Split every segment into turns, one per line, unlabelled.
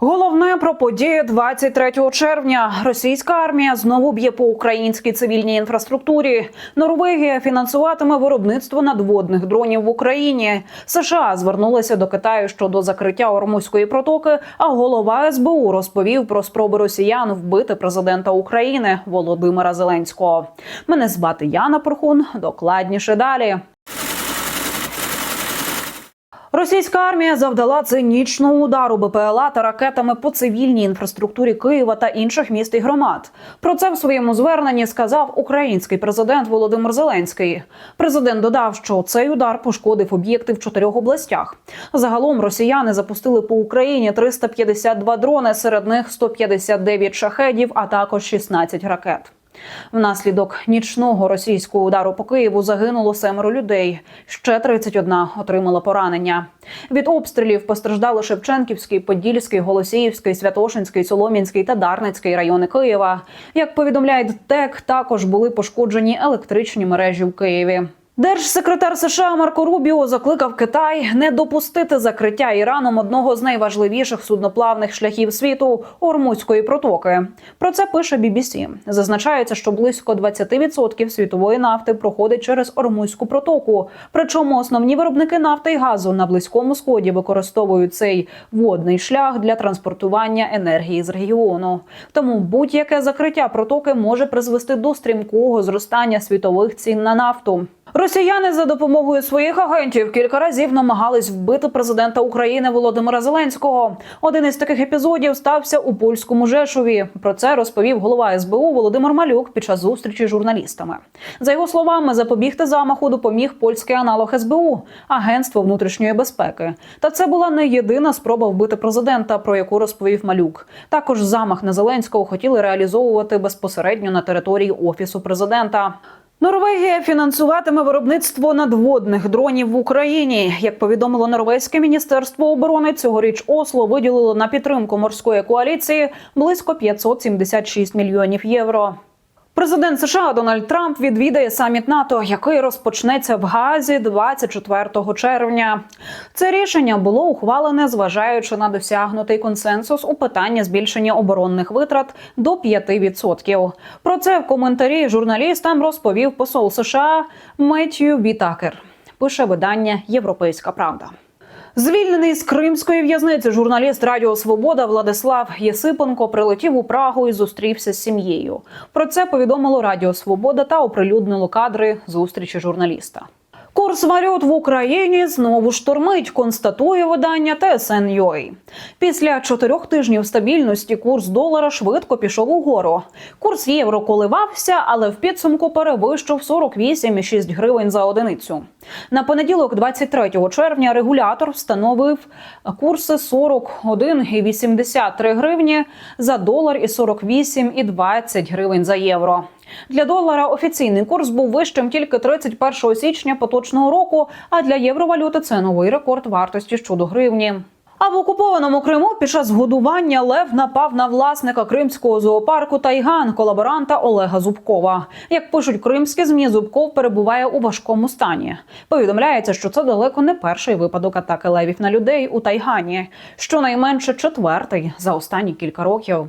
Головне про події 23 червня. Російська армія знову б'є по українській цивільній інфраструктурі. Норвегія фінансуватиме виробництво надводних дронів в Україні. США звернулися до Китаю щодо закриття Ормузької протоки. А голова СБУ розповів про спроби росіян вбити президента України Володимира Зеленського. Мене звати Яна Порхун. Докладніше далі. Російська армія завдала цинічного удару БПЛА та ракетами по цивільній інфраструктурі Києва та інших міст і громад. Про це в своєму зверненні сказав український президент Володимир Зеленський. Президент додав, що цей удар пошкодив об'єкти в чотирьох областях. Загалом росіяни запустили по Україні 352 дрони, серед них 159 шахедів, а також 16 ракет. Внаслідок нічного російського удару по Києву загинуло семеро людей. Ще 31 отримала поранення. Від обстрілів постраждали Шевченківський, Подільський, Голосіївський, Святошинський, Солом'янський та Дарницький райони Києва. Як повідомляє ДТЕК, також були пошкоджені електричні мережі в Києві. Держсекретар США Марко Рубіо закликав Китай не допустити закриття Іраном одного з найважливіших судноплавних шляхів світу Ормузької протоки. Про це пише BBC. Зазначається, що близько 20% світової нафти проходить через Ормузьку протоку. Причому основні виробники нафти і газу на близькому сході використовують цей водний шлях для транспортування енергії з регіону. Тому будь-яке закриття протоки може призвести до стрімкого зростання світових цін на нафту. Росіяни за допомогою своїх агентів кілька разів намагались вбити президента України Володимира Зеленського. Один із таких епізодів стався у польському Жешові. Про це розповів голова СБУ Володимир Малюк під час зустрічі з журналістами. За його словами, запобігти замаху допоміг польський аналог СБУ Агентство внутрішньої безпеки. Та це була не єдина спроба вбити президента, про яку розповів Малюк. Також замах на Зеленського хотіли реалізовувати безпосередньо на території офісу президента. Норвегія фінансуватиме виробництво надводних дронів в Україні. Як повідомило Норвезьке міністерство оборони, цьогоріч Осло виділило на підтримку морської коаліції близько 576 мільйонів євро. Президент США Дональд Трамп відвідає саміт НАТО, який розпочнеться в Газі 24 червня. Це рішення було ухвалене, зважаючи на досягнутий консенсус у питанні збільшення оборонних витрат до 5%. Про це в коментарі журналістам розповів посол США Меттью Вітакер. Пише видання Європейська Правда. Звільнений з кримської в'язниці журналіст Радіо Свобода Владислав Єсипенко прилетів у Прагу і зустрівся з сім'єю. Про це повідомило Радіо Свобода та оприлюднило кадри зустрічі журналіста. Курс валют в Україні знову штормить, констатує видання TSN.ua. Після чотирьох тижнів стабільності курс долара швидко пішов угору. Курс євро коливався, але в підсумку перевищив 48,6 гривень за одиницю. На понеділок, 23 червня, регулятор встановив курси 41,83 гривні за долар і 48,20 гривень за євро. Для долара офіційний курс був вищим тільки 31 січня поточного року. А для євровалюти це новий рекорд вартості щодо гривні. А в окупованому Криму під час годування Лев напав на власника кримського зоопарку Тайган, колаборанта Олега Зубкова. Як пишуть кримські змі, Зубков перебуває у важкому стані. Повідомляється, що це далеко не перший випадок атаки левів на людей у Тайгані, щонайменше четвертий за останні кілька років.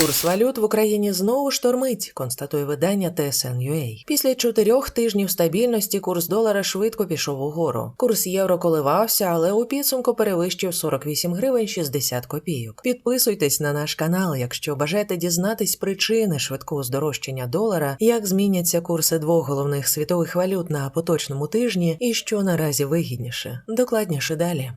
Курс валют в Україні знову штормить, констатує видання TSN.ua. Після чотирьох тижнів стабільності курс долара швидко пішов угору. Курс євро коливався, але у підсумку перевищив 48 гривень 60 копійок. Підписуйтесь на наш канал, якщо бажаєте дізнатись причини швидкого здорожчання долара, як зміняться курси двох головних світових валют на поточному тижні і що наразі вигідніше. Докладніше далі.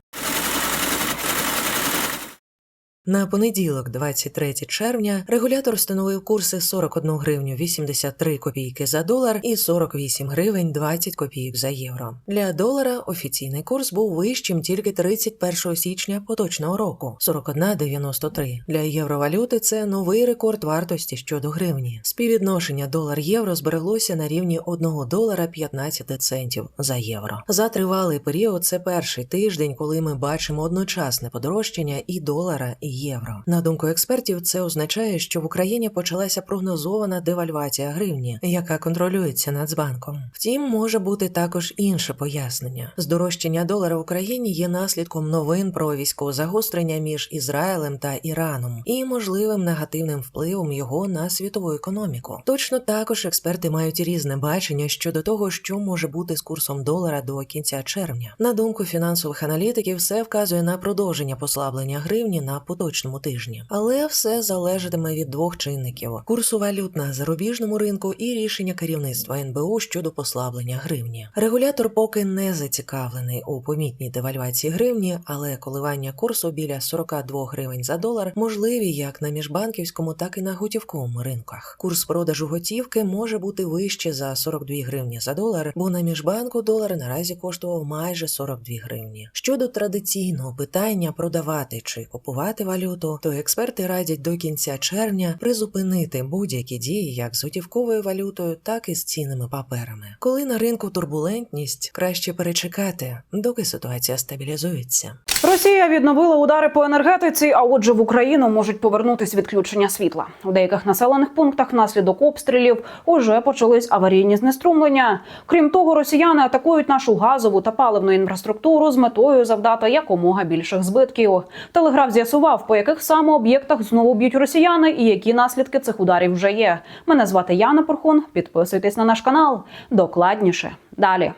На понеділок, 23 червня, регулятор встановив курси 41 гривню 83 копійки за долар і 48 гривень 20 копійок за євро. Для долара офіційний курс був вищим тільки 31 січня поточного року 41,93. Для євровалюти це новий рекорд вартості щодо гривні. Співвідношення долар-євро збереглося на рівні 1 долара 15 центів за євро. За тривалий період це перший тиждень, коли ми бачимо одночасне подорожчання і долара і євро. На думку експертів, це означає, що в Україні почалася прогнозована девальвація гривні, яка контролюється Нацбанком. Втім, може бути також інше пояснення: здорожчання долара в Україні є наслідком новин про військове загострення між Ізраїлем та Іраном і можливим негативним впливом його на світову економіку. Точно також експерти мають різне бачення щодо того, що може бути з курсом долара до кінця червня. На думку фінансових аналітиків, все вказує на продовження послаблення гривні на поточному тижні, але все залежатиме від двох чинників: курсу валют на зарубіжному ринку і рішення керівництва НБУ щодо послаблення гривні. Регулятор поки не зацікавлений у помітній девальвації гривні, але коливання курсу біля 42 гривень за долар можливі як на міжбанківському, так і на готівковому ринках. Курс продажу готівки може бути вище за 42 гривні за долар, бо на міжбанку долар наразі коштував майже 42 гривні. Щодо традиційного питання продавати чи купувати валюту, то експерти радять до кінця червня призупинити будь-які дії як з готівковою валютою, так і з цінними паперами. Коли на ринку турбулентність, краще перечекати, доки ситуація стабілізується.
Росія відновила удари по енергетиці, а отже, в Україну можуть повернутись відключення світла. У деяких населених пунктах внаслідок обстрілів уже почались аварійні знеструмлення. Крім того, росіяни атакують нашу газову та паливну інфраструктуру з метою завдати якомога більших збитків. Телеграф з'ясував, по яких саме об'єктах знову б'ють росіяни і які наслідки цих ударів вже є. Мене звати Яна Порхун. Підписуйтесь на наш канал. Докладніше далі.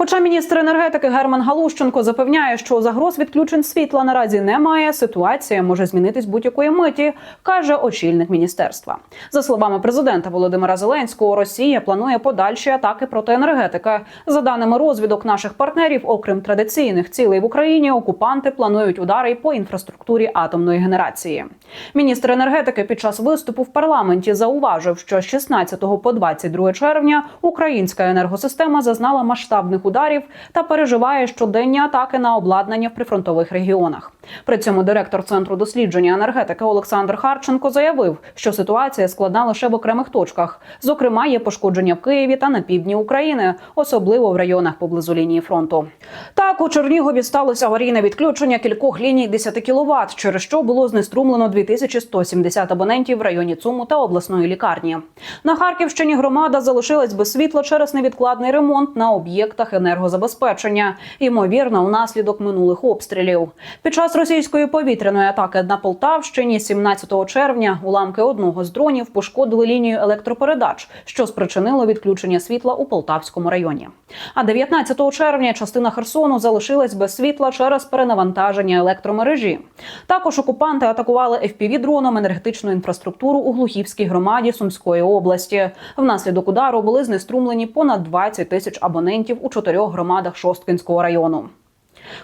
Хоча міністр енергетики Герман Галущенко запевняє, що загроз відключень світла наразі немає, ситуація може змінитись будь-якої миті, каже очільник міністерства. За словами президента Володимира Зеленського, Росія планує подальші атаки проти енергетики. За даними розвідок наших партнерів, окрім традиційних цілей в Україні, окупанти планують удари по інфраструктурі атомної генерації. Міністр енергетики під час виступу в парламенті зауважив, що з 16 по 22 червня українська енергосистема зазнала масштабних ударів та переживає щоденні атаки на обладнання в прифронтових регіонах. При цьому директор центру дослідження енергетики Олександр Харченко заявив, що ситуація складна лише в окремих точках. Зокрема, є пошкодження в Києві та на півдні України, особливо в районах поблизу лінії фронту. Так у Чернігові сталося аварійне відключення кількох ліній 10 кВт, через що було знеструмлено 2170 абонентів в районі ЦУМу та обласної лікарні. На Харківщині громада залишилась без світла через невідкладний ремонт на об'єктах енергозабезпечення, ймовірно, внаслідок минулих обстрілів. Під час російської повітряної атаки на Полтавщині 17 червня уламки одного з дронів пошкодили лінію електропередач, що спричинило відключення світла у Полтавському районі. А 19 червня частина Херсону залишилась без світла через перенавантаження електромережі. Також окупанти атакували fpv дроном енергетичну інфраструктуру у Глухівській громаді Сумської області. Внаслідок удару були знеструмлені понад 20 тисяч абонентів у чотирьох громадах Шосткинського району.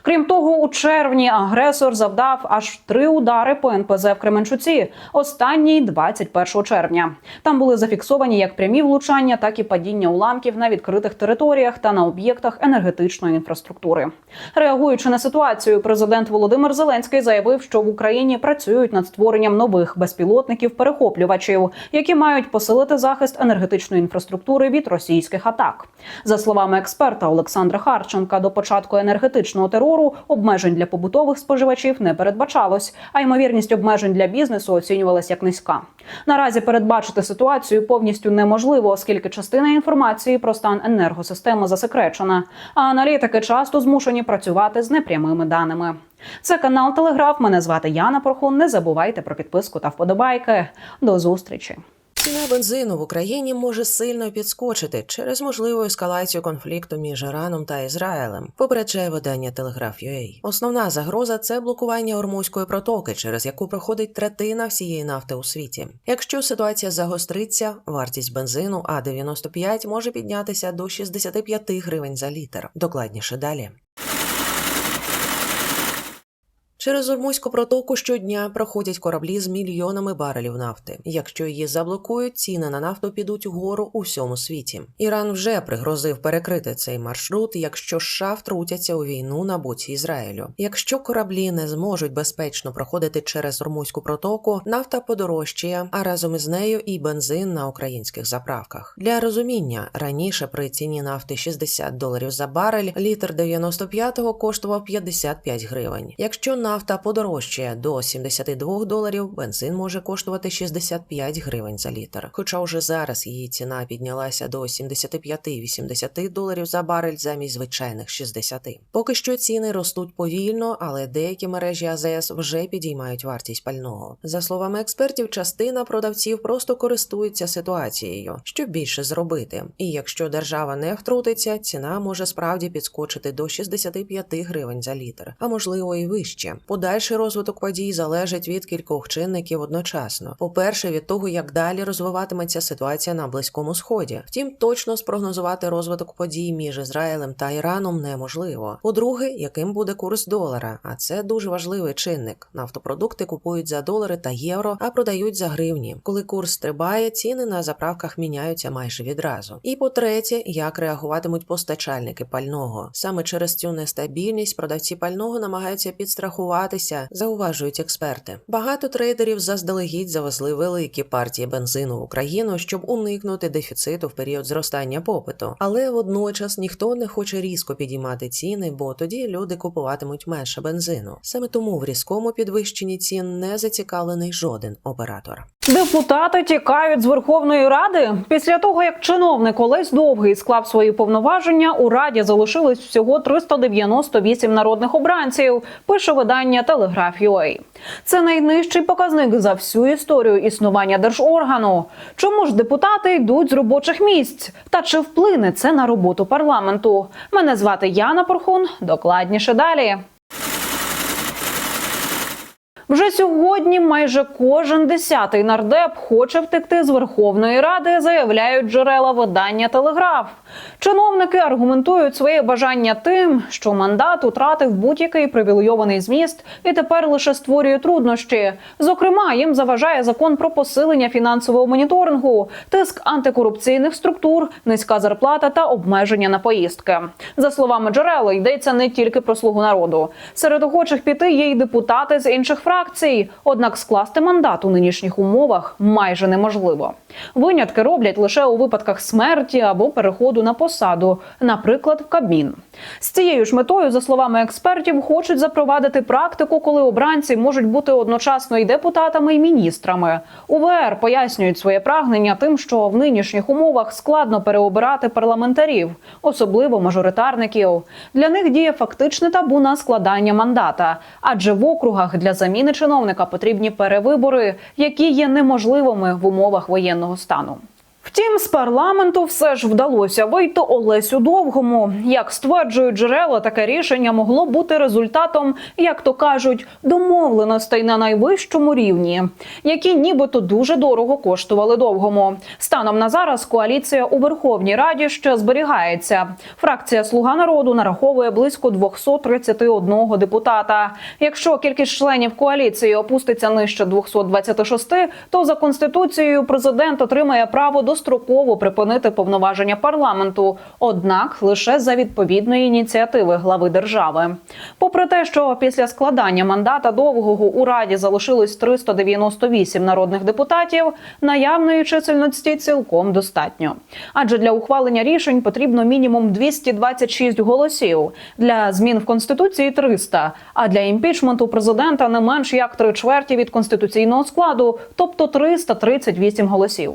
Крім того, у червні агресор завдав аж три удари по НПЗ в Кременчуці. Останній 21 червня. Там були зафіксовані як прямі влучання, так і падіння уламків на відкритих територіях та на об'єктах енергетичної інфраструктури. Реагуючи на ситуацію, президент Володимир Зеленський заявив, що в Україні працюють над створенням нових безпілотників-перехоплювачів, які мають посилити захист енергетичної інфраструктури від російських атак. За словами експерта Олександра Харченка, до початку енергетичного терору обмежень для побутових споживачів не передбачалось, а ймовірність обмежень для бізнесу оцінювалась як низька. Наразі передбачити ситуацію повністю неможливо, оскільки частина інформації про стан енергосистеми засекречена. А аналітики часто змушені працювати з непрямими даними. Це канал Телеграф. Мене звати Яна Порхун. Не забувайте про підписку та вподобайки. До зустрічі.
Ціна бензину в Україні може сильно підскочити через можливу ескалацію конфлікту між Іраном та Ізраїлем. Попереджає видання Telegraph.ua. Основна загроза це блокування Ормузької протоки, через яку проходить третина всієї нафти у світі. Якщо ситуація загостриться, вартість бензину А 95 може піднятися до 65 гривень за літр. Докладніше далі. Через Ормузьку протоку щодня проходять кораблі з мільйонами барелів нафти. Якщо її заблокують, ціни на нафту підуть угору у всьому світі. Іран вже пригрозив перекрити цей маршрут, якщо США втрутяться у війну на боці Ізраїлю. Якщо кораблі не зможуть безпечно проходити через Ормузьку протоку, нафта подорожчає, а разом із нею і бензин на українських заправках. Для розуміння раніше при ціні нафти 60 доларів за барель, літр 95-го коштував 55 гривень. Якщо нафта подорожчає до 72 доларів, бензин може коштувати 65 гривень за літр. Хоча вже зараз її ціна піднялася до 75-80 доларів за барель замість звичайних 60. Поки що ціни ростуть повільно, але деякі мережі АЗС вже підіймають вартість пального. За словами експертів, частина продавців просто користуються ситуацією, щоб більше зробити. І якщо держава не втрутиться, ціна може справді підскочити до 65 гривень за літр, а можливо і вище. Подальший розвиток подій залежить від кількох чинників одночасно. По-перше, від того, як далі розвиватиметься ситуація на близькому сході. Втім, точно спрогнозувати розвиток подій між Ізраїлем та Іраном неможливо. По-друге, яким буде курс долара, а це дуже важливий чинник. Нафтопродукти купують за долари та євро, а продають за гривні. Коли курс стрибає, ціни на заправках міняються майже відразу. І по-третє, як реагуватимуть постачальники пального. Саме через цю нестабільність продавці пального намагаються підстрахуватися, зауважують експерти. Багато трейдерів заздалегідь завезли великі партії бензину в Україну, щоб уникнути дефіциту в період зростання попиту. Але водночас ніхто не хоче різко підіймати ціни, бо тоді люди купуватимуть менше бензину. Саме тому в різкому підвищенні цін не зацікавлений жоден оператор.
Депутати тікають з Верховної Ради після того, як чиновник Олесь Довгий склав свої повноваження. У раді залишилось всього 398 народних обранців. Пише видання Телеграф.UA. Це найнижчий показник за всю історію існування держоргану. Чому ж депутати йдуть з робочих місць? Та чи вплине це на роботу парламенту? Мене звати Яна Порхун. Докладніше далі. Вже сьогодні майже кожен десятий нардеп хоче втекти з Верховної Ради, заявляють джерела видання Телеграф. Чиновники аргументують своє бажання тим, що мандат утратив будь-який привілейований зміст і тепер лише створює труднощі. Зокрема, їм заважає закон про посилення фінансового моніторингу, тиск антикорупційних структур, низька зарплата та обмеження на поїздки. За словами джерела, йдеться не тільки про слугу народу. Серед охочих піти є й депутати з інших фракцій. Однак скласти мандат у нинішніх умовах майже неможливо. Винятки роблять лише у випадках смерті або переходу на посаду, наприклад, в Кабмін. З цією ж метою, за словами експертів, хочуть запровадити практику, коли обранці можуть бути одночасно і депутатами, і міністрами. УВР пояснюють своє прагнення тим, що в нинішніх умовах складно переобирати парламентарів, особливо мажоритарників. Для них діє фактичне табу на складання мандата, адже в округах для заміни чиновника потрібні перевибори, які є неможливими в умовах воєнного стану. Втім, з парламенту все ж вдалося вийти Олесю Довгому. Як стверджують джерела, таке рішення могло бути результатом, як то кажуть, домовленостей на найвищому рівні, які нібито дуже дорого коштували довгому. Станом на зараз коаліція у Верховній Раді ще зберігається. Фракція Слуга народу нараховує близько 231 депутата. Якщо кількість членів коаліції опуститься нижче 226, то за конституцією президент отримає право достроково припинити повноваження парламенту, однак лише за відповідної ініціативи глави держави. Попри те, що після складання мандата довгого у раді залишилось 398 народних депутатів, наявної чисельності цілком достатньо. Адже для ухвалення рішень потрібно мінімум 226 голосів, для змін в конституції 300, а для імпічменту президента не менш як три чверті від конституційного складу, тобто 338 голосів.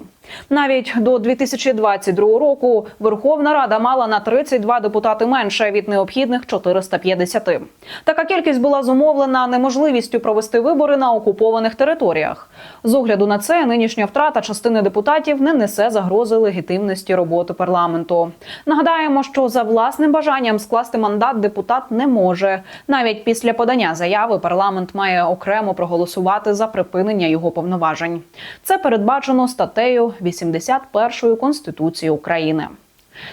Навіть до 2022 року Верховна Рада мала на 32 депутати менше від необхідних 450. Така кількість була зумовлена неможливістю провести вибори на окупованих територіях. З огляду на це нинішня втрата частини депутатів не несе загрози легітимності роботи парламенту. Нагадаємо, що за власним бажанням скласти мандат депутат не може. Навіть після подання заяви парламент має окремо проголосувати за припинення його повноважень. Це передбачено статтею 81 Конституції України.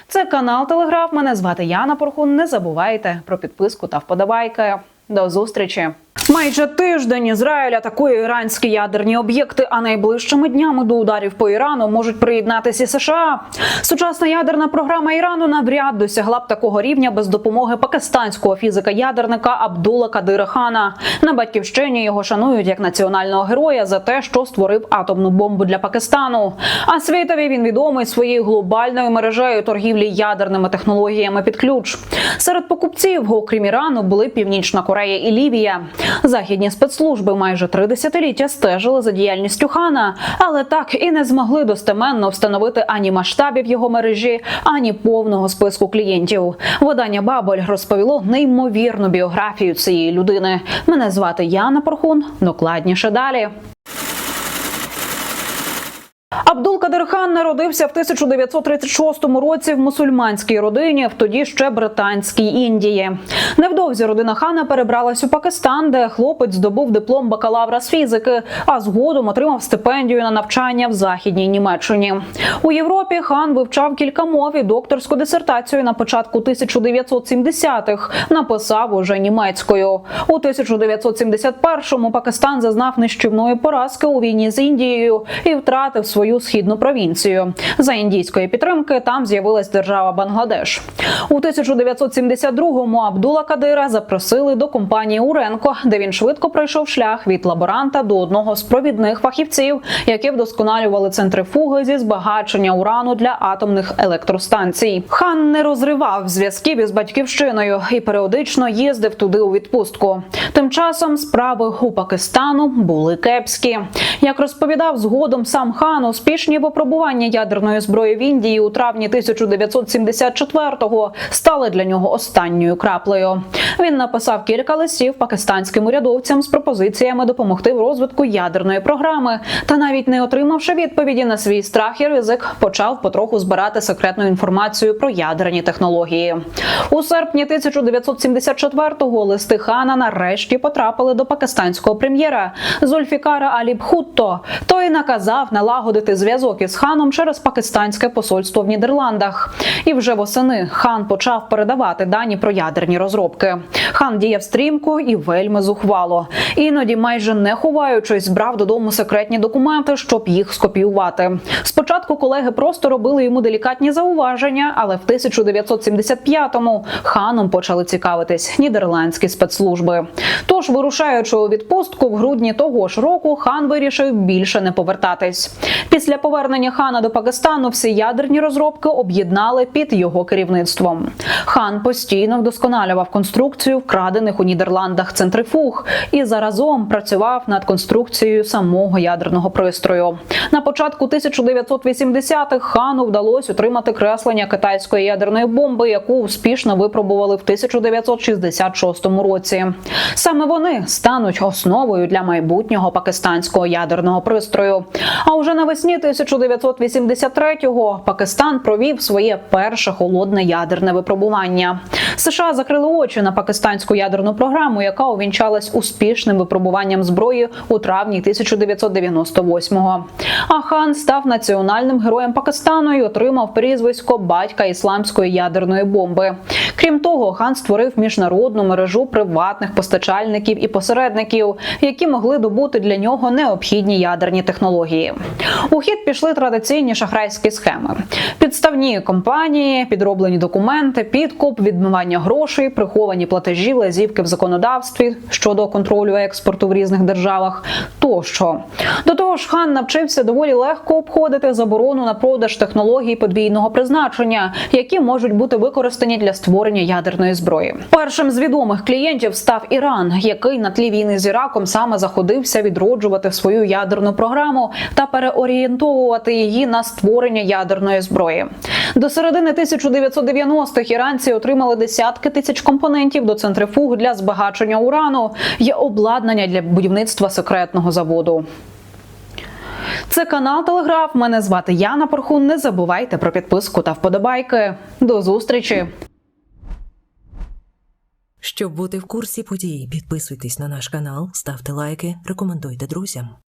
Це канал Телеграф. Мене звати Яна Порхун. Не забувайте про підписку та вподобайки. До зустрічі! Майже тиждень Ізраїль атакує іранські ядерні об'єкти, а найближчими днями до ударів по Ірану можуть приєднатися США. Сучасна ядерна програма Ірану навряд досягла б такого рівня без допомоги пакистанського фізика-ядерника Абдула Кадира Хана. На батьківщині його шанують як національного героя за те, що створив атомну бомбу для Пакистану. А світові він відомий своєю глобальною мережею торгівлі ядерними технологіями під ключ. Серед покупців, окрім Ірану, були Північна Корея і Лівія. Західні спецслужби майже три десятиліття стежили за діяльністю хана, але так і не змогли достеменно встановити ані масштабів його мережі, ані повного списку клієнтів. Видання Бабель розповіло неймовірну біографію цієї людини. Мене звати Яна Порхун. Докладніше далі. Абдул Кадир Хан народився в 1936 році в мусульманській родині, в тоді ще британській Індії. Невдовзі родина хана перебралась у Пакистан, де хлопець здобув диплом бакалавра з фізики, а згодом отримав стипендію на навчання в західній Німеччині. У Європі хан вивчав кілька мов і докторську дисертацію на початку 1970-х написав уже німецькою. У 1971-му Пакистан зазнав нищівної поразки у війні з Індією і втратив свою східну провінцію. За індійської підтримки там з'явилась держава Бангладеш. У 1972-му Абдула Кадира запросили до компанії Уренко, де він швидко пройшов шлях від лаборанта до одного з провідних фахівців, які вдосконалювали центрифуги зі збагачення урану для атомних електростанцій. Хан не розривав зв'язків із батьківщиною і періодично їздив туди у відпустку. Тим часом справи у Пакистану були кепські. Як розповідав згодом сам хан, успішні випробування ядерної зброї в Індії у травні 1974-го стали для нього останньою краплею. Він написав кілька листів пакистанським урядовцям з пропозиціями допомогти в розвитку ядерної програми. Та навіть не отримавши відповіді на свій страх і ризик, почав потроху збирати секретну інформацію про ядерні технології. У серпні 1974-го листи хана нарешті потрапили до пакистанського прем'єра Зульфікара Алі Бхутто. Той наказав налагодити зв'язок із ханом через пакистанське посольство в Нідерландах. І вже восени хан почав передавати дані про ядерні розробки. Хан діяв стрімко і вельми зухвало. Іноді, майже не ховаючись, брав додому секретні документи, щоб їх скопіювати. Спочатку колеги просто робили йому делікатні зауваження, але в 1975-му ханом почали цікавитись нідерландські спецслужби. Тож, вирушаючи у відпустку в грудні того ж року, хан вирішив більше не повертатись. Після повернення хана до Пакистану всі ядерні розробки об'єднали під його керівництвом. Хан постійно вдосконалював конструкцію вкрадених у Нідерландах центрифуг і заразом працював над конструкцією самого ядерного пристрою. На початку 1980-х хану вдалося отримати креслення китайської ядерної бомби, яку успішно випробували в 1966 році. Саме вони стануть основою для майбутнього пакистанського ядерного пристрою. А уже навесні 1983-го Пакистан провів своє перше холодне ядерне випробування. США закрили очі на пакистанську ядерну програму, яка увінчалась успішним випробуванням зброї у травні 1998-го. А хан став національним героєм Пакистану і отримав прізвисько батька ісламської ядерної бомби. Крім того, хан створив міжнародну мережу приватних постачальників і посередників, які могли добути для нього необхідні ядерні технології. У хід пішли традиційні шахрайські схеми: підставні компанії, підроблені документи, підкуп, відмивання грошей, приховані платежі, лазівки в законодавстві щодо контролю експорту в різних державах тощо. До того ж, хан навчився доволі легко обходити заборону на продаж технологій подвійного призначення, які можуть бути використані для створення ядерної зброї. Першим з відомих клієнтів став Іран, який на тлі війни з Іраком саме заходився відроджувати свою ядерну програму та переорієнтовувати її на створення ядерної зброї. До середини 1990-х іранці отримали десятки тисяч компонентів до центрифуг для збагачення урану і обладнання для будівництва секретного заводу. Це канал Телеграф. Мене звати Яна Порхун. Не забувайте про підписку та вподобайки. До зустрічі.
Щоб бути в курсі подій, підписуйтесь на наш канал, ставте лайки, рекомендуйте друзям.